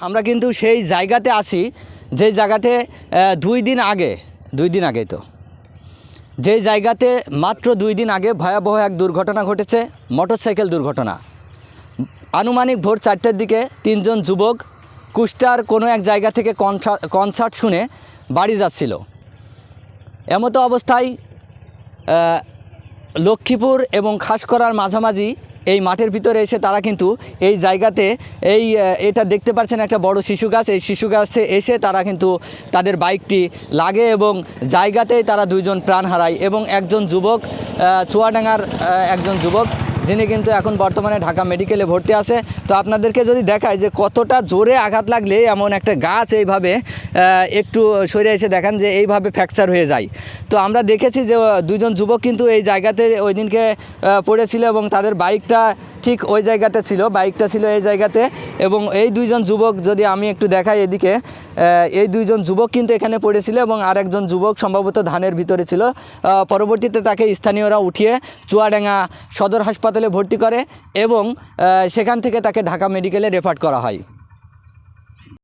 আমরা কিন্তু সেই জায়গাতে আছি যেই জায়গাতে দুই দিন আগে, দুই দিন আগে তো। যেই জায়গাতে মাত্র দুই দিন আগে ভয়াবহ এক দুর্ঘটনা ঘটেছে, মোটরসাইকেল দুর্ঘটনা। আনুমানিক ভোর চারটের দিকে তিনজন যুবক কুষ্টার কোনো এক জায়গা থেকে কনসা- কনসার্ট শুনে বাড়ি যাচ্ছিল। এমতো অবস্থায় লক্ষ্মীপুর এবং খাসকরার মাঝামাঝি এই মাঠের ভিতরে এসে তারা কিন্তু এই জায়গাতে এই এটা দেখতে পাচ্ছেন একটা বড় শিশু গাছ। এই শিশু গাছে এসে তারা কিন্তু তাদের বাইকটি লাগে এবং জায়গাতেই তারা দুইজন প্রাণ হারায় এবং একজন যুবক চুয়াডাঙ্গার একজন যুবক যিনি কিন্তু এখন বর্তমানে ঢাকা মেডিকেলে ভর্তি আছে। তো আপনাদেরকে যদি দেখায় যে কতটা জোরে আঘাত লাগলে এমন একটা গাছ এইভাবে একটু সরে এসে দেখান যে এইভাবে ফ্র্যাকচার হয়ে যায়। তো আমরা দেখেছি যে দুজন যুবক কিন্তু এই জায়গাতে ওই দিনকে পড়েছিল এবং তাদের বাইকটা ঠিক ওই জায়গাটা ছিল, বাইকটা ছিল এই জায়গাতে এবং এই দুইজন যুবক যদি আমি একটু দেখাই এদিকে এই দুইজন যুবক কিন্তু এখানে পড়েছিল এবং আরেকজন যুবক সম্ভবত ধানের ভিতরে ছিল। পরবর্তীতে তাকে স্থানীয়রা উঠিয়ে চুয়াডাঙ্গা সদর হাসপাতালে ভর্তি করে এবং সেখান থেকে তাকে ঢাকা মেডিকেলে রেফার করা হয়।